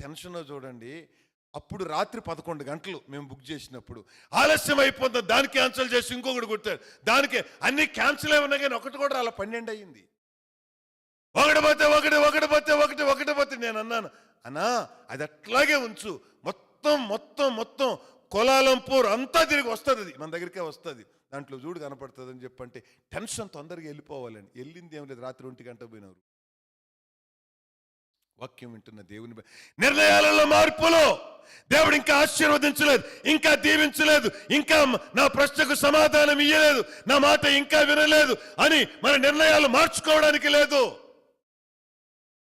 టెన్షనో చూడండి. అప్పుడు రాత్రి పదకొండు గంటలు మేము బుక్ చేసినప్పుడు ఆలస్యం అయిపోతుంది దాన్ని క్యాన్సిల్ చేసి ఇంకొకటి కొట్టారు దానికి అన్ని క్యాన్సిల్ అయి ఉన్నాయి కానీ ఒకటి కూడా అలా పన్నెండు అయ్యింది ఒకటి పోతే ఒకటి ఒకటి పోతే ఒకటి ఒకటి పోతే నేను అన్నాను అన్నా అది అట్లాగే ఉంచు. మొత్తం మొత్తం మొత్తం కోలాలంపూర్ అంతా తిరిగి వస్తుంది అది. మన దగ్గరికే వస్తుంది. దాంట్లో చూడు కనపడుతుంది అని చెప్పంటే టెన్షన్ తొందరగా వెళ్ళిపోవాలని. వెళ్ళింది ఏం లేదు. రాత్రి ఒంటి గంట పోయినారు. వాక్యం వింటున్న దేవుని నిర్ణయాలలో మార్పులో. దేవుడు ఇంకా ఆశీర్వదించలేదు ఇంకా దీవించలేదు ఇంకా నా ప్రశ్నకు సమాధానం ఇయ్యలేదు నా మాట ఇంకా వినలేదు అని మన నిర్ణయాలు మార్చుకోవడానికి లేదు.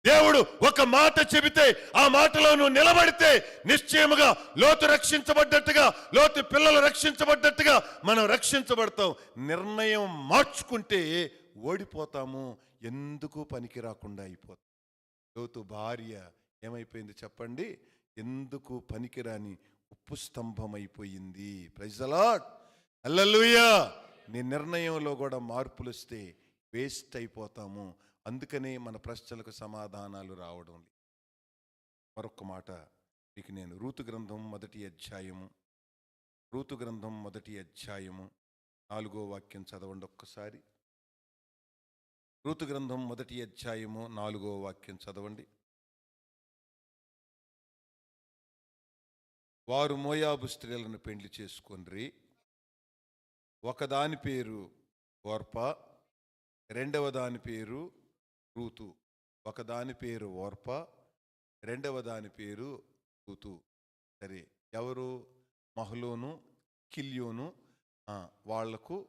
దేవుడు ఒక మాట చెబితే ఆ మాటలో నువ్వు నిలబడితే నిశ్చయముగా లోతు రక్షించబడ్డట్టుగా లోతు పిల్లలు రక్షించబడ్డట్టుగా మనం రక్షించబడతాం. నిర్ణయం మార్చుకుంటే ఓడిపోతాము ఎందుకు పనికి రాకుండా అయిపోతాం. లోతు భార్య ఏమైపోయింది చెప్పండి? ఎందుకు పనికిరాని ఉప్పు స్తంభం అయిపోయింది ప్రజలాట్ అల్లల్లుయ్యా నీ నిర్ణయంలో కూడా మార్పులు వస్తే వేస్ట్ అయిపోతాము. అందుకనే మన ప్రశ్నలకు సమాధానాలు రావడం లేదు. మరొక మాట మీకు నేను రూతు గ్రంథం మొదటి అధ్యాయము రూతు గ్రంథం మొదటి అధ్యాయము నాలుగో వాక్యం చదవండి ఒక్కసారి. రూతు గ్రంథం మొదటి అధ్యాయము నాలుగో వాక్యం చదవండి. వారు మోయాబు స్త్రీలను పెండ్లి చేసుకొనిరి. ఒకదాని పేరు ఓర్ప రెండవ దాని పేరు రూతు. ఒకదాని పేరు ఓర్ప రెండవ దాని పేరు రూతు. సరే ఎవరు? మహలోను కిల్యోను వాళ్ళకు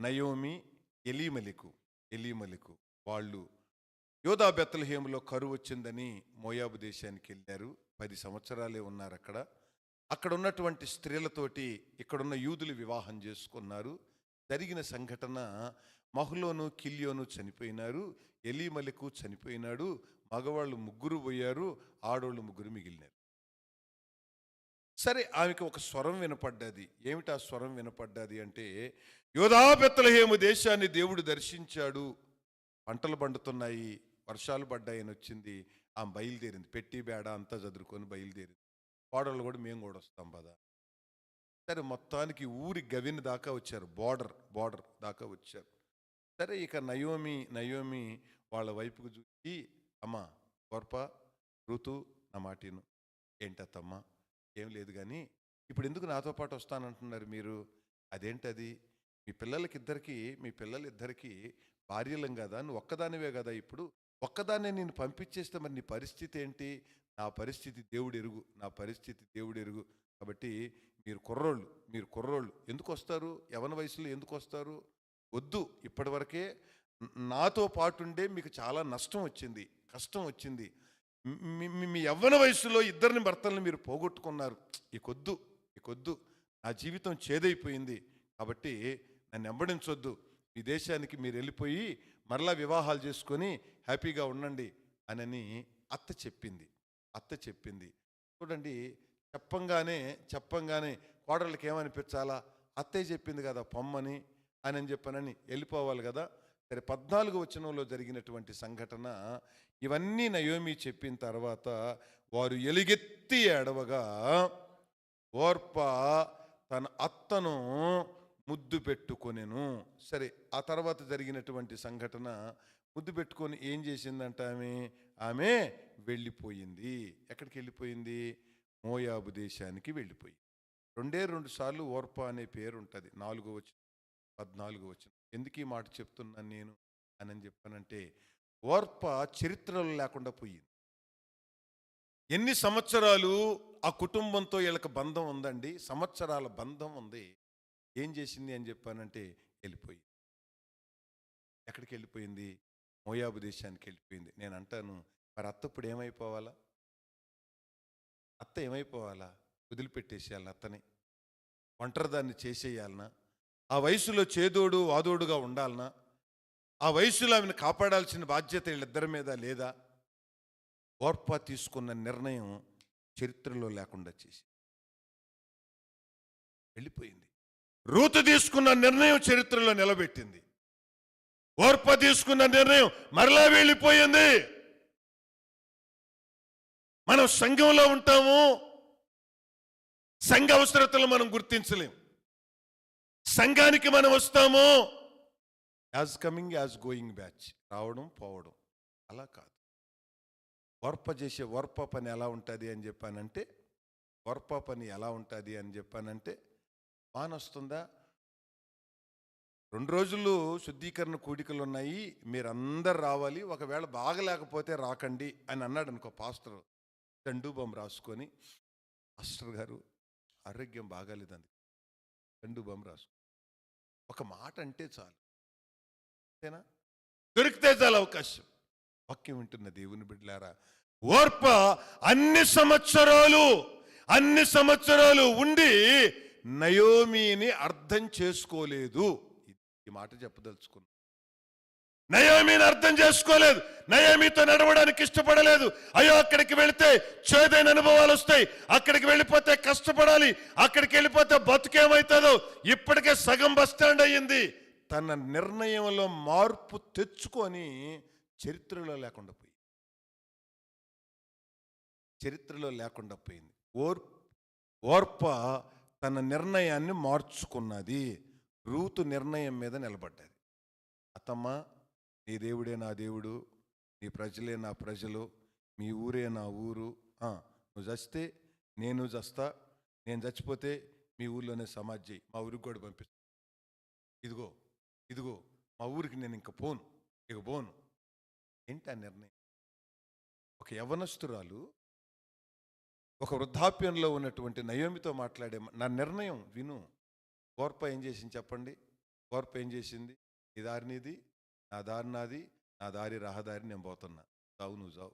నయోమి ఎలీమలికు. ఎలీమలకు. వాళ్ళు యోధా బెత్తలహేములో కరువు వచ్చిందని మోయాబు దేశానికి వెళ్ళారు. పది సంవత్సరాలే ఉన్నారు అక్కడ అక్కడ ఉన్నటువంటి స్త్రీలతోటి ఇక్కడున్న యూదులు వివాహం చేసుకున్నారు. జరిగిన సంఘటన మహులోను కిల్యోను చనిపోయినారు. ఎలీమలకు చనిపోయినాడు. మగవాళ్ళు ముగ్గురు పోయారు. ఆడోళ్ళు ముగ్గురు మిగిలినారు. సరే ఆమెకు ఒక స్వరం వినపడ్డది. ఏమిటి ఆ స్వరం వినపడ్డది అంటే యోధాపెత్తలహేము దేశాన్ని దేవుడు దర్శించాడు. పంటలు పండుతున్నాయి వర్షాలు పడ్డాయని వచ్చింది. ఆమె బయలుదేరింది. పెట్టి బేడ అంతా చదురుకొని బయలుదేరింది. కోడళ్ళు కూడా మేము కూడా వస్తాం పద. సరే మొత్తానికి ఊరి గవిని దాకా వచ్చారు. బార్డర్ బార్డర్ దాకా వచ్చారు. సరే ఇక నయోమి నయోమి వాళ్ళ వైపుకు చూసి అమ్మా గొర్ప ఋతు నా మాటిను ఏంటత్తమ్మా? ఏం లేదు కానీ ఇప్పుడు ఎందుకు నాతో పాటు వస్తానంటున్నారు మీరు? అదేంటది? మీ పిల్లలకిద్దరికి మీ పిల్లలిద్దరికీ భార్యలం కదా నువ్వు ఒక్కదానివే కదా ఇప్పుడు? ఒక్కదాన్నే నేను పంపించేస్తే మరి నీ పరిస్థితి ఏంటి నా పరిస్థితి దేవుడు ఎరుగు నా పరిస్థితి దేవుడు ఎరుగు కాబట్టి మీరు కుర్రోళ్ళు మీరు కుర్రోళ్ళు. ఎందుకు వస్తారు యవన వయసులో ఎందుకు వస్తారు వద్దు. ఇప్పటివరకే నాతో పాటుండే మీకు చాలా నష్టం వచ్చింది. కష్టం వచ్చింది. మీ- మీ- యవ్వన వయసులో ఇద్దరిని భర్తలను మీరు పోగొట్టుకున్నారు. ఈ కొద్దు ఈ కొద్దు. నా జీవితం చేదైపోయింది. కాబట్టి నన్ను వెంబడించొద్దు మీ దేశానికి మీరు వెళ్ళిపోయి మరలా వివాహాలు చేసుకొని హ్యాపీగా ఉండండి అనని అత్త చెప్పింది. అత్త చెప్పింది. చూడండి చెప్పంగానే చెప్పంగానే కోడళ్ళకి ఏమనిపించాలా అత్తయ్య చెప్పింది కదా పొమ్మని అని అని చెప్పానని వెళ్ళిపోవాలి కదా. సరే పద్నాలుగు వచనంలో జరిగినటువంటి సంఘటన ఇవన్నీ నయోమి చెప్పిన తర్వాత వారు ఎలుగెత్తి ఏడవగా ఓర్ప తన అత్తను ముద్దు పెట్టుకొనెను. సరే ఆ తర్వాత జరిగినటువంటి సంఘటన ముద్దు పెట్టుకొని ఏం చేసిందంట ఆమె? ఆమె వెళ్ళిపోయింది. ఎక్కడికి వెళ్ళిపోయింది? మోయాబు దేశానికి వెళ్ళిపోయింది. రెండే రెండు సార్లు ఓర్ప అనే పేరు ఉంటుంది నాలుగో వచ్చిన పద్నాలుగో వచ్చిన ఎందుకు ఈ మాట చెప్తున్నాను నేను అని అని చెప్పానంటే ఓర్ప చరిత్రలు లేకుండా పోయింది. ఎన్ని సంవత్సరాలు ఆ కుటుంబంతో వీళ్ళకి బంధం ఉందండి? సంవత్సరాల బంధం ఉంది. ఏం చేసింది అని చెప్పానంటే వెళ్ళిపోయింది. ఎక్కడికి వెళ్ళిపోయింది? మోయాబు దేశానికి వెళ్ళిపోయింది. నేను అంటాను మరి అత్త ఇప్పుడు ఏమైపోవాలా? అత్త ఏమైపోవాలా? వదిలిపెట్టేసేయాలి అత్తని. ఒంటరిదాన్ని చేసేయాలనా? ఆ వయసులో చేదోడు వాదోడుగా ఉండాలనా? ఆ వయసులో ఆమెను కాపాడాల్సిన బాధ్యత వీళ్ళిద్దరి మీద లేదా? ఓర్ప తీసుకున్న నిర్ణయం చరిత్రలో లేకుండా చేసి వెళ్ళిపోయింది. రూతు తీసుకున్న నిర్ణయం చరిత్రలో నిలబెట్టింది. ఓర్ప తీసుకున్న నిర్ణయం మరలా వెళ్ళిపోయింది. మనం సంఘంలో ఉంటాము. సంఘ అవసరతలు మనం గుర్తించలేం. సంఘానికి మనం వస్తాము? As coming as going batch. రావడం పోవడం. అలా కాదు. వర్ప చేసే వర్ప పని ఎలా ఉంటుంది అని చెప్పానంటే వర్ప పని ఎలా ఉంటుంది అని చెప్పానంటే వాన వస్తుందా? రెండు రోజులు శుద్ధీకరణ కూడికలు ఉన్నాయి మీరందరు రావాలి ఒకవేళ బాగలేకపోతే రాకండి అని అన్నాడు అనుకో పాస్టర్ దండూబం రాసుకొని. పాస్టర్ గారు ఆరోగ్యం బాగాలేదండి దండూబం రాసు ఒక మాట అంటే చాలు. అంతేనా? దొరికితే చాలు అవకాశం. వాక్యం వింటున్న దేవుని బిడ్డలారా ఓర్ప అన్ని సంవత్సరాలు అన్ని సంవత్సరాలు ఉండి నయోమిని అర్థం చేసుకోలేదు. ఈ మాట చెప్పదలుచుకున్నా. నయోమిని అర్థం చేసుకోలేదు. నయోమితో నడవడానికి ఇష్టపడలేదు. అయ్యో అక్కడికి వెళితే చేదైన అనుభవాలు వస్తాయి. అక్కడికి వెళ్ళిపోతే కష్టపడాలి. అక్కడికి వెళ్ళిపోతే బతుకేమవుతుందో ఇప్పటికే సగం బస్ స్టాండ్ అయ్యింది. తన నిర్ణయంలో మార్పు తెచ్చుకొని చరిత్రలో లేకుండా పోయింది. చరిత్రలో లేకుండా పోయింది. ఓర్ ఓర్ప తన నిర్ణయాన్ని మార్చుకున్నది. రూతు నిర్ణయం మీద నిలబడ్డది. అత్తమ్మ నీ దేవుడే నా దేవుడు నీ ప్రజలే నా ప్రజలు మీ ఊరే నా ఊరు. నువ్వు చస్తే నేను చస్తా నేను చచ్చిపోతే మీ ఊర్లోనే సమాధి చేయి మా ఊరికి కూడా పంపిస్తా. ఇదిగో ఇదిగో మా ఊరికి నేను ఇంక పోను ఇక పోను. ఏంటి ఆ నిర్ణయం? ఒక యవనస్తురాలు ఒక వృద్ధాప్యంలో ఉన్నటువంటి నయోమితో మాట్లాడే నా నిర్ణయం విను. గోర్ప ఏం చేసింది చెప్పండి? గోర్ప ఏం చేసింది? నీ నా దారి నాది నా దారి రహదారి నేను పోతున్నా. చావు నువ్వు చావు.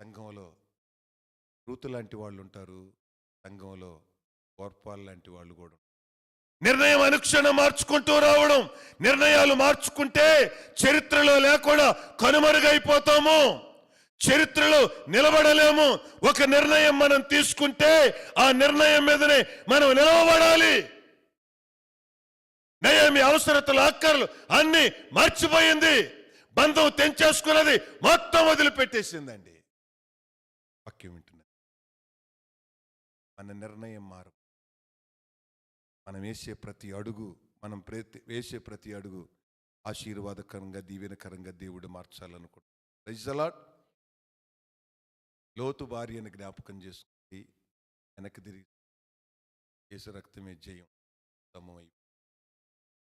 సంఘంలో రూతు లాంటి వాళ్ళు ఉంటారు. సంఘంలో గోర్పాల్ లాంటి వాళ్ళు కూడా నిర్ణయం అనుక్షణం మార్చుకుంటూ రావడం నిర్ణయాలు మార్చుకుంటే చరిత్రలో లేకుండా కనుమరుగైపోతాము. చరిత్రలో నిలబడలేము. ఒక నిర్ణయం మనం తీసుకుంటే ఆ నిర్ణయం మీదనే మనం నిలవబడాలి నయమి అవసరతలు అక్కర్లు అన్ని మర్చిపోయింది. బంధం తెంచేసుకున్నది మొత్తం వదిలిపెట్టేసిందండి. వాక్యం వింటున్నది మన నిర్ణయం మారు. మనం వేసే ప్రతి అడుగు మనం ప్రతి వేసే ప్రతి అడుగు ఆశీర్వాదకరంగా దీవెనకరంగా దేవుడు మార్చాలనుకుంటున్నాడు లోతు భార్యను జ్ఞాపకం చేసుకుంది వెనక్కి తిరిగి చేసే రక్తమే జయం సమయం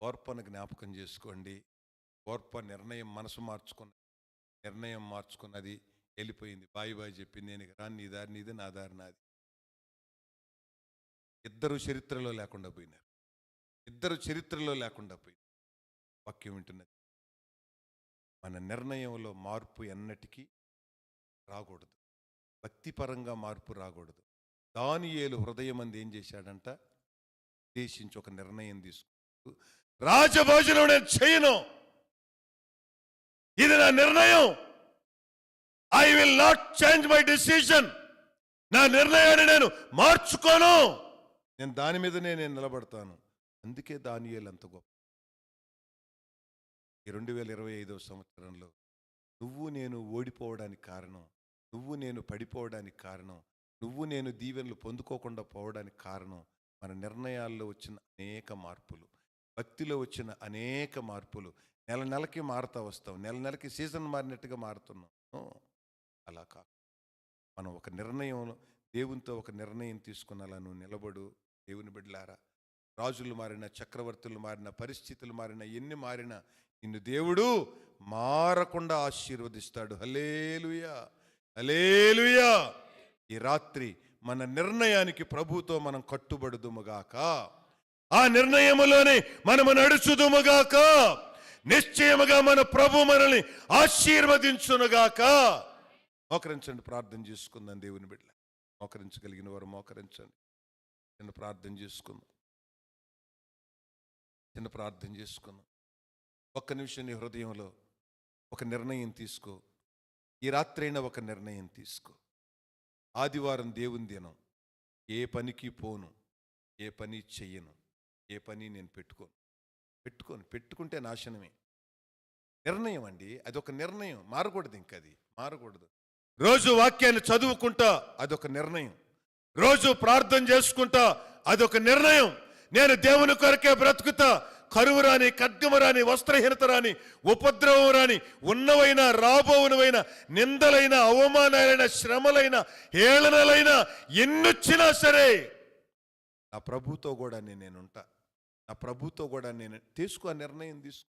ఓర్పను జ్ఞాపకం చేసుకోండి. ఓర్ప నిర్ణయం మనసు మార్చుకున్న నిర్ణయం మార్చుకున్నది వెళ్ళిపోయింది. బాయి బాయి చెప్పి నేను రాని నీ దారి నీది నా దారి నాది. ఇద్దరు చరిత్రలో లేకుండా పోయినారు. ఇద్దరు చరిత్రలో లేకుండా పోయినారు. వాక్యం వింటున్నది. మన నిర్ణయంలో మార్పు ఎన్నటికీ రాకూడదు. భక్తిపరంగా మార్పు రాకూడదు. దానియేలు హృదయం అంది ఏం చేశాడంట? ఉద్దేశించి ఒక నిర్ణయం తీసుకుంటూ రాజభోజనం నేను చేయను. ఇది నా నిర్ణయం. I will not change my decision నా నిర్ణయాన్ని నేను మార్చుకోను. నేను దాని మీదనే నేను నిలబడతాను. అందుకే దానియేలు అంత గొప్ప. ఈ రెండు వేల ఇరవై ఐదవ సంవత్సరంలో నువ్వు నేను ఓడిపోవడానికి కారణం నువ్వు నేను పడిపోవడానికి కారణం నువ్వు నేను దీవెనలు పొందుకోకుండా పోవడానికి కారణం మన నిర్ణయాల్లో వచ్చిన అనేక మార్పులు. భక్తిలో వచ్చిన అనేక మార్పులు. నెల నెలకి మారుతా వస్తాం. నెల నెలకి సీజన్ మారినట్టుగా మారుతున్నాం. అలా కాదు. మనం ఒక నిర్ణయం దేవునితో ఒక నిర్ణయం తీసుకున్నలా నువ్వు నిలబడు. దేవుని బిడ్డలారా రాజులు మారిన చక్రవర్తులు మారిన పరిస్థితులు మారిన ఎన్ని మారినా నిన్ను దేవుడు మారకుండా ఆశీర్వదిస్తాడు. హలేలుయా హలేలుయా ఈ రాత్రి మన నిర్ణయానికి ప్రభుతో మనం కట్టుబడుదుముగాక ఆ నిర్ణయములోనే మనము నడుచుదుముగాక. నిశ్చయముగా మన ప్రభు మనల్ని ఆశీర్వదించునుగాక. మోకరించండి ప్రార్థన చేసుకుందాం దేవుని బిడ్డ మోకరించగలిగిన వారు మోకరించండి. చిన్న ప్రార్థన చేసుకుందాం. చిన్న ప్రార్థన చేసుకుందాం. ఒక్క నిమిషం నీ హృదయంలో ఒక నిర్ణయం తీసుకో. ఈ రాత్రైనా ఒక నిర్ణయం తీసుకో. ఆదివారం దేవుని దినం. ఏ పనికి పోను ఏ పని చెయ్యను. ఏ పని నేను పెట్టుకోను. పెట్టుకోను. పెట్టుకుంటే నాశనమే. నిర్ణయం అండి. అది ఒక నిర్ణయం. మారకూడదు ఇంక అది. మారకూడదు. రోజు వాక్యాన్ని చదువుకుంటా అదొక నిర్ణయం. రోజు ప్రార్థన చేసుకుంటా అదొక నిర్ణయం. నేను దేవుని కొరకే బ్రతుకుతా. కరువు రాని ఖడ్గము రాని వస్త్రహీనత రాని ఉపద్రవం రాని ఉన్నవైన రాబోవునవైన నిందలైన అవమానాలైన శ్రమలైన హేళనలైన ఎన్నొచ్చినా సరే నా ప్రభుతో కూడా నేను నేనుంటా నా ప్రభుతో కూడా నేను తీసుకో ఆ నిర్ణయం తీసుకో.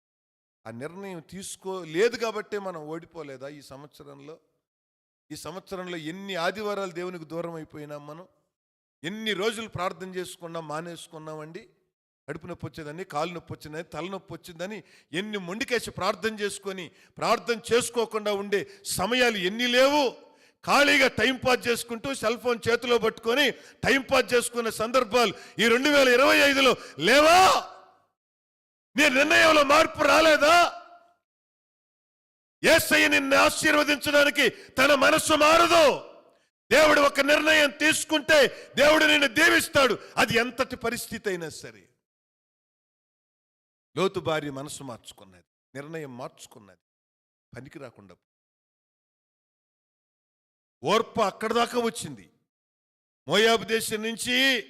ఆ నిర్ణయం తీసుకో లేదు కాబట్టే మనం ఓడిపోలేదా ఈ సంవత్సరంలో? ఈ సంవత్సరంలో ఎన్ని ఆదివారాలు దేవునికి దూరం అయిపోయినాం మనం? ఎన్ని రోజులు ప్రార్థన చేసుకున్నాం మానేసుకున్నామండి కడుపు నొప్పి వచ్చేదని కాలు నొప్పి వచ్చిందని తలనొప్పి వచ్చిందని ఎన్ని మొండికేసి ప్రార్థన చేసుకొని ప్రార్థన చేసుకోకుండా ఉండే సమయాలు ఎన్ని లేవు? ఖాళీగా టైం పాస్ చేసుకుంటూ సెల్ ఫోన్ చేతిలో పట్టుకొని టైం పాస్ చేసుకునే సందర్భాలు ఈ రెండు వేల ఇరవై ఐదులో లేవా? నీ నిర్ణయంలో మార్పు రాలేదా? ఏసయ్య నిన్ను ఆశీర్వదించడానికి తన మనస్సు మారదు. దేవుడు ఒక నిర్ణయం తీసుకుంటే దేవుడు నిన్ను దీవిస్తాడు. అది ఎంతటి పరిస్థితి అయినా సరే. లోతు భార్య మనసు మార్చుకున్నది నిర్ణయం మార్చుకున్నది పనికి రాకుండా ఓర్పు అక్కడ దాకా వచ్చింది. మోయాబు దేశం నుంచి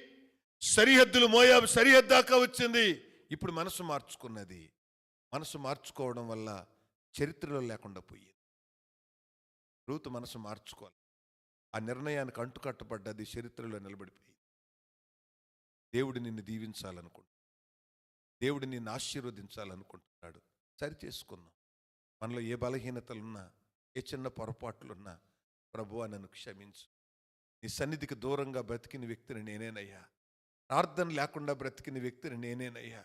సరిహద్దులు మోయాబు సరిహద్దు దాకా వచ్చింది. ఇప్పుడు మనసు మార్చుకున్నది. మనసు మార్చుకోవడం వల్ల చరిత్రలో లేకుండా పోయేది. రూతు మనసు మార్చుకోవాలి. ఆ నిర్ణయానికి అంటుకట్టబడ్డది చరిత్రలో నిలబడిపోయింది. దేవుడు నిన్ను దీవించాలనుకుంటున్నాడు. దేవుడు నిన్ను ఆశీర్వదించాలనుకుంటున్నాడు. సరి చేసుకుందాం మనలో ఏ బలహీనతలున్నా ఏ చిన్న పొరపాట్లున్నా ప్రభువా నన్ను క్షమించు. నీ సన్నిధికి దూరంగా బ్రతికిన వ్యక్తిని నేనేనయ్యా. ప్రార్థన లేకుండా బ్రతికిన వ్యక్తిని నేనేనయ్యా.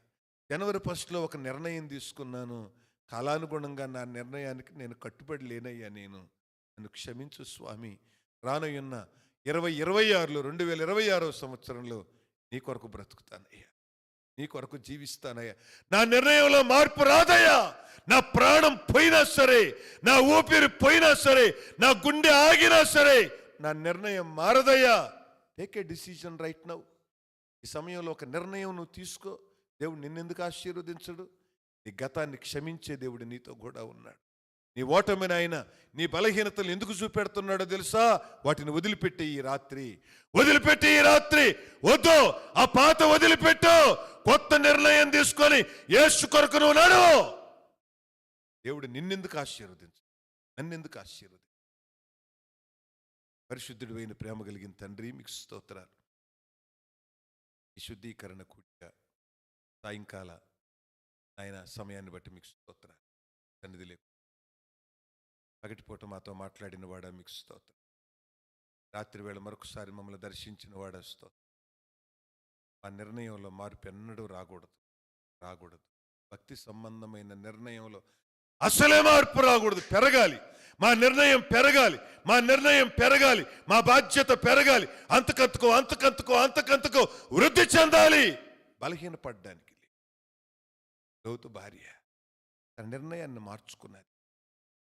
జనవరి ఫస్ట్లో ఒక నిర్ణయం తీసుకున్నాను. కాలానుగుణంగా నా నిర్ణయానికి నేను కట్టుబడి లేనయ్యా నేను. నన్ను క్షమించు స్వామి. రానయ్యున్న ఇరవై ఇరవై ఆరులో రెండు వేల ఇరవై ఆరో సంవత్సరంలో నీ కొరకు బ్రతుకుతానయ్యా. నీ కొరకు జీవిస్తానయ్యా. నా నిర్ణయంలో మార్పు రాదయ్యా. నా ప్రాణం పోయినా సరే నా ఊపిరి పోయినా సరే నా గుండె ఆగినా సరే నా నిర్ణయం మారదయ్యా. Take a decision right now ఈ సమయంలో ఒక నిర్ణయం నువ్వు తీసుకో. దేవుడు నిన్నెందుకు ఆశీర్వదించడు? నీ గతాన్ని క్షమించే దేవుడు నీతో కూడా ఉన్నాడు. నీ ఓటమిని ఆయన నీ బలహీనతలు ఎందుకు చూపెడుతున్నాడో తెలుసా? వాటిని వదిలిపెట్టి ఈ రాత్రి. వదిలిపెట్టి ఈ రాత్రి. వద్దు. ఆ పాత వదిలిపెట్టు. కొత్త నిర్ణయం తీసుకొని ఏసు కొరకు నువ్వు నడు. దేవుడు నిన్నెందుకు ఆశీర్వదించు? నన్నెందుకు ఆశీర్వదించు? పరిశుద్ధుడు అయిన ప్రేమ కలిగిన తండ్రి మీకు స్తోత్రాలు. ఈ శుద్ధీకరణ కూడిక సాయంకాల ఆయన సమయాన్ని బట్టి మీకు స్తోత్రాలు. సన్నిధి లేకు పగటిపూట మాతో మాట్లాడిన వాడా మీకు స్తోత్రం. రాత్రి వేళ మరొకసారి మమ్మల్ని దర్శించిన వాడా స్తోత్రం. ఆ నిర్ణయంలో మార్పు ఎన్నడూ రాకూడదు రాకూడదు. భక్తి సంబంధమైన నిర్ణయంలో అసలే మార్పు రాకూడదు పెరగాలి. మా నిర్ణయం పెరగాలి మా నిర్ణయం పెరగాలి మా బాధ్యత పెరగాలి. అంతకంతకో అంతకంతకో అంతకంతకో వృద్ధి చెందాలి. బలహీనపడడానికి లోతు భార్య తన నిర్ణయాన్ని మార్చుకున్నది.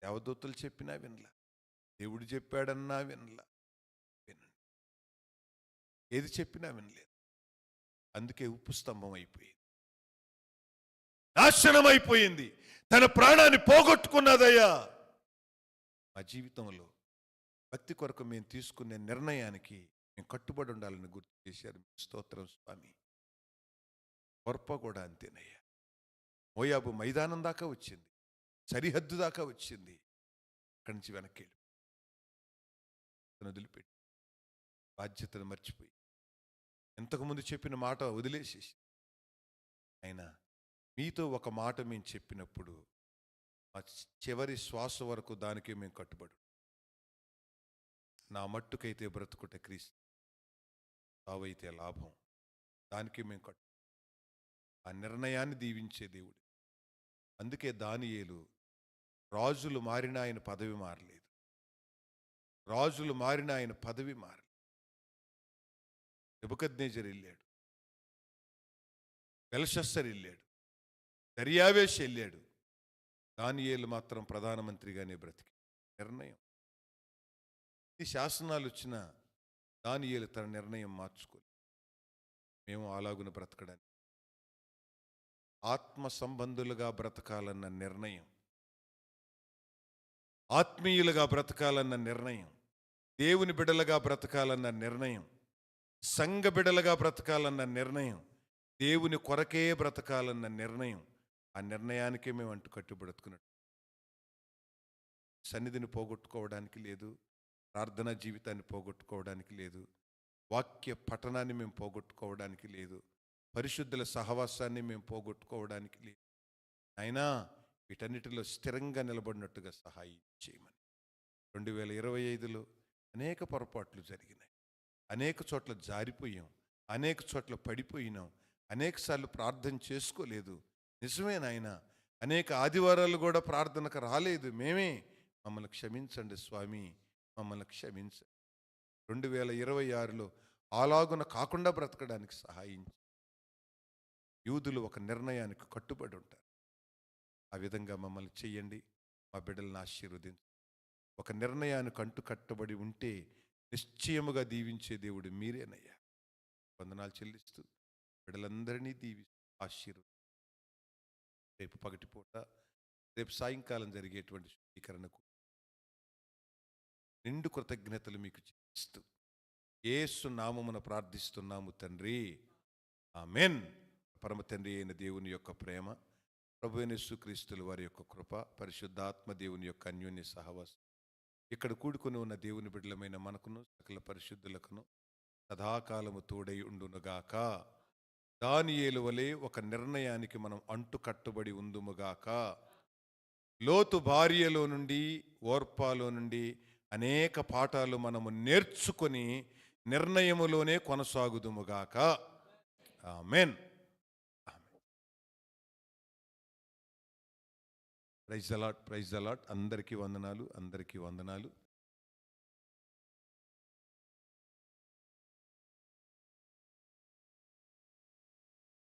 దేవదూతలు చెప్పినా వినలా. దేవుడు చెప్పాడన్నా వినలా. వినండి. ఏది చెప్పినా వినలేదు. అందుకే ఉప్పు స్తంభం అయిపోయింది. నాశనం అయిపోయింది. తన ప్రాణాన్ని పోగొట్టుకున్నదయ్యా. మా జీవితంలో భక్తి కొరకు మేము తీసుకునే నిర్ణయానికి మేము కట్టుబడి ఉండాలని గుర్తు చేశారు స్తోత్రం స్వామి. కొరప కూడా అంతేనయ్యా. మోయాబు మైదానం దాకా వచ్చింది. సరిహద్దు దాకా వచ్చింది. అక్కడి నుంచి వెనక్కి వెళ్ళి తను వదిలిపెట్టి. బాధ్యతను మర్చిపోయి. ఇంతకుముందు చెప్పిన మాట వదిలేసేసి. అయినా మీతో ఒక మాట మేము చెప్పినప్పుడు మా చివరి శ్వాస వరకు దానికే మేము కట్టుబడు నా మట్టుకైతే బ్రతుకుట క్రీస్తు. తావైతే లాభం. దానికి మేము కట్టు. ఆ నిర్ణయాన్ని దీవించే దేవుడు. అందుకే దానియేలు రాజులు మారిన ఆయన పదవి మారలేదు. రాజులు మారిన ఆయన పదవి మారలేదు. నెబుకద్నేజర్ వెళ్ళాడు. బెల్షస్సర్ వెళ్ళాడు. దర్యావేష్ వెళ్ళాడు. దానియేలు మాత్రం ప్రధానమంత్రిగానే బ్రతికి. నిర్ణయం. ఈ శాసనాలు వచ్చిన దానియేలు తన నిర్ణయం మార్చుకోలేదు. మేము అలాగున బ్రతకడానికి. ఆత్మ సంబంధులుగా బ్రతకాలన్న నిర్ణయం ఆత్మీయులుగా బ్రతకాలన్న నిర్ణయం దేవుని బిడలుగా బ్రతకాలన్న నిర్ణయం సంఘ బిడలుగా బ్రతకాలన్న నిర్ణయం దేవుని కొరకే బ్రతకాలన్న నిర్ణయం ఆ నిర్ణయానికే మేము అంటు కట్టుబడుతున్నట్టు సన్నిధిని పోగొట్టుకోవడానికి లేదు ప్రార్థనా జీవితాన్ని పోగొట్టుకోవడానికి లేదు వాక్య పఠనాన్ని మేము పోగొట్టుకోవడానికి లేదు పరిశుద్ధుల సహవాసాన్ని మేము పోగొట్టుకోవడానికి లేదు. అయినా వీటన్నిటిలో స్థిరంగా నిలబడినట్టుగా సహాయం చేయమని. రెండు వేల ఇరవై ఐదులో అనేక పొరపాట్లు జరిగినాయి. అనేక చోట్ల జారిపోయాం. అనేక చోట్ల పడిపోయినాం. అనేకసార్లు ప్రార్థన చేసుకోలేదు. నిజమే నాయన. అనేక ఆదివారాలు కూడా ప్రార్థనకు రాలేదు. మేమే. మమ్మల్ని క్షమించండి స్వామి. మమ్మల్ని క్షమించండి. రెండు వేల ఇరవై ఆరులో అలాగున కాకుండా బ్రతకడానికి సహాయం యూదులు ఒక నిర్ణయానికి కట్టుబడి ఉంటారు. ఆ విధంగా మమ్మల్ని చెయ్యండి మా బిడ్డలను ఆశీర్వదించు ఒక నిర్ణయానికి అంటు కట్టబడి ఉంటే నిశ్చయముగా దీవించే దేవుడు మీరేనయ్యా. వందనాలు చెల్లిస్తూ బిడ్డలందరినీ దీవిస్తూ ఆశీర్వదించు రేపు పగటిపూట రేపు సాయంకాలం జరిగేటువంటి శుద్ధీకరణకు నిండు కృతజ్ఞతలు మీకు చెల్లిస్తూ ఏసు నామమున ప్రార్థిస్తున్నాము తండ్రి. ఆమెన్. పరమ తండ్రి అయిన దేవుని యొక్క ప్రేమ ప్రభు అయిన వారి యొక్క కృప పరిశుద్ధాత్మ దేవుని యొక్క అన్యోన్య సహవాసం. ఇక్కడ కూడుకుని ఉన్న దేవుని బిడ్డలమైన మనకును సకల పరిశుద్ధులకును సదాకాలము తోడై ఉండునుగాక. దానియేలు వలె ఒక నిర్ణయానికి మనం అంటు కట్టుబడి ఉందుముగాక. లోతు భార్యలో నుండి ఓర్పాలో నుండి అనేక పాఠాలు మనము నేర్చుకొని నిర్ణయములోనే కొనసాగుదుముగాక. Amen. Praise the Lord praise the Lord అందరికీ వందనాలు అందరికీ వందనాలు.